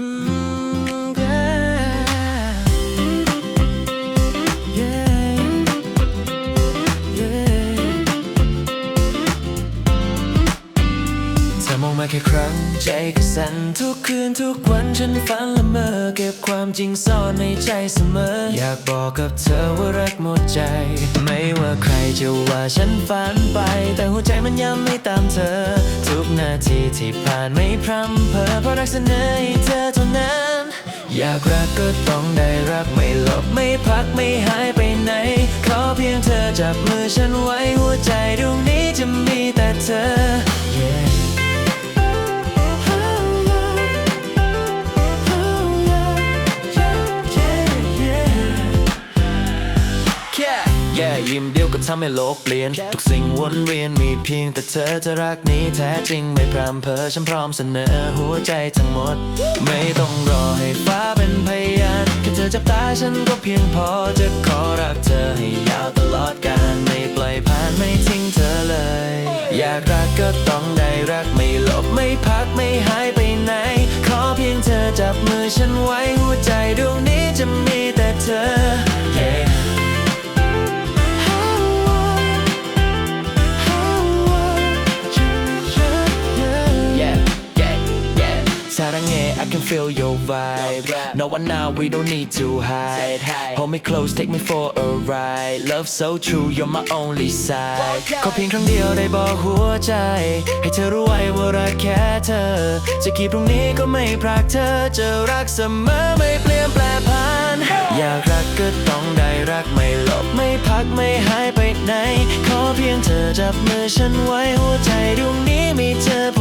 มองมาแค่ครั้งใจก็สั่นทุกคืนทุกวันฉันฝันละเมอ เก็บความจริงซ่อนในใจเสมอ อยากบอกกับเธอว่ารักหมดใจ ไม่ว่าใครจะว่าฉันฝันไป แต่หัวใจมันยังไม่ตามเธอาทีที่ผ่านไม่พร่ำเพอเพราะรักเสนอให้เธอเท่านั้น อยากรักก็ต้องได้รักไม่หลบไม่พักไม่หายไปไหน ขอเพียงเธอจับมือฉันไว้หัวใจดวงนี้จะมีแต่เธอ Yeah, yeah ยิ้มเดียวก็ทำให้โลกเปลี่ยน ทุกสิ่งวนเวียนมีเพียงแต่เธอจะรักนี้แท้จริงไม่พรำเพอฉันพร้อมเสนอหัวใจทั้งหมด ไม่ต้องรอให้ฟ้าเป็นพยานแค่เธอจับตาฉันก็เพียงพอจะขอรักเธอให้ยาวตลอดกาลไม่ปล่อยผ่านไม่ทิ้งเธอเลย อยากรักก็ต้องได้รักไม่หลบไม่พักไม่หายไปไหน ขอเพียงเธอจับมือฉันไว้หัวใจดวงนี้จะมีแต่เธอ I can feel your vibe. No one now, we don't need to hide. Hold me close, take me for a ride. Love so true, you're my only side. ขอเพียงครั้งเดียวได้บอกหัวใจ ให้เธอรู้ไว้ว่ารักแค่เธอ จะกี่พรุ่งนี้ก็ไม่พรากเธอ จะรักเสมอไม่เปลี่ยนแปลพัน อยากรักก็ต้องได้รักไม่หลบไม่พักไม่หายไปไหน ขอเพียงเธอจับมือฉันไว้หัวใจดวงนี้มีเธอ